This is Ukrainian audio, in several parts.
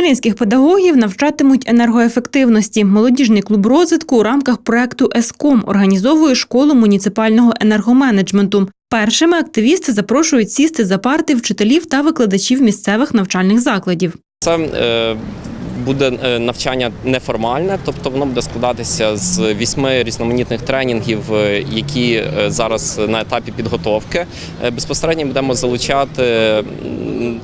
Хмельницьких педагогів навчатимуть енергоефективності. Молодіжний клуб розвитку у рамках проекту ЕСКОМ організовує школу муніципального енергоменеджменту. Першими активісти запрошують сісти за парти вчителів та викладачів місцевих навчальних закладів. Це е, буде е, навчання неформальне, тобто воно буде складатися з вісьми різноманітних тренінгів, е, які е, зараз на етапі підготовки. Безпосередньо будемо залучати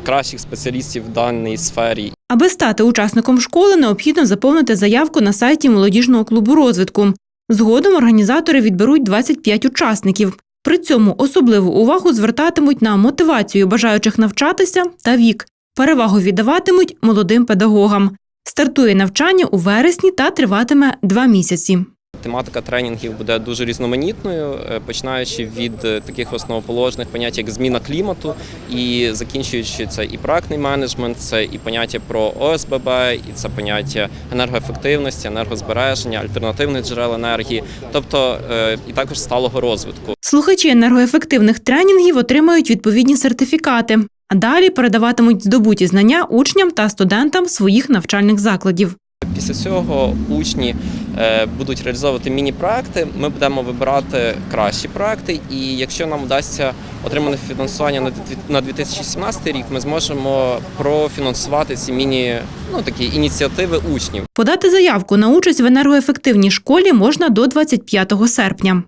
кращих спеціалістів в даній сфері Аби стати учасником школи, необхідно заповнити заявку на сайті молодіжного клубу розвитку. Згодом організатори відберуть 25 учасників. При цьому особливу увагу звертатимуть на мотивацію бажаючих навчатися та вік. Перевагу віддаватимуть молодим педагогам. Стартує навчання у вересні та триватиме два місяці. Тематика тренінгів буде дуже різноманітною, е, починаючи від е, таких основоположних понять, як зміна клімату, і закінчуючи це і проектний менеджмент, це і поняття про ОСББ, і це поняття енергоефективності, енергозбереження, альтернативних джерел енергії, тобто е, і також сталого розвитку. Слухачі енергоефективних тренінгів отримають відповідні сертифікати, а далі передаватимуть здобуті знання учням та студентам своїх навчальних закладів. Після цього учні е, будуть реалізовувати міні-проекти. Ми будемо вибирати кращі проекти, і якщо нам вдасться отримане фінансування на 2017 рік, ми зможемо профінансувати ці міні ну такі ініціативи учнів. Подати заявку на участь в енергоефективній школі можна до 25 серпня.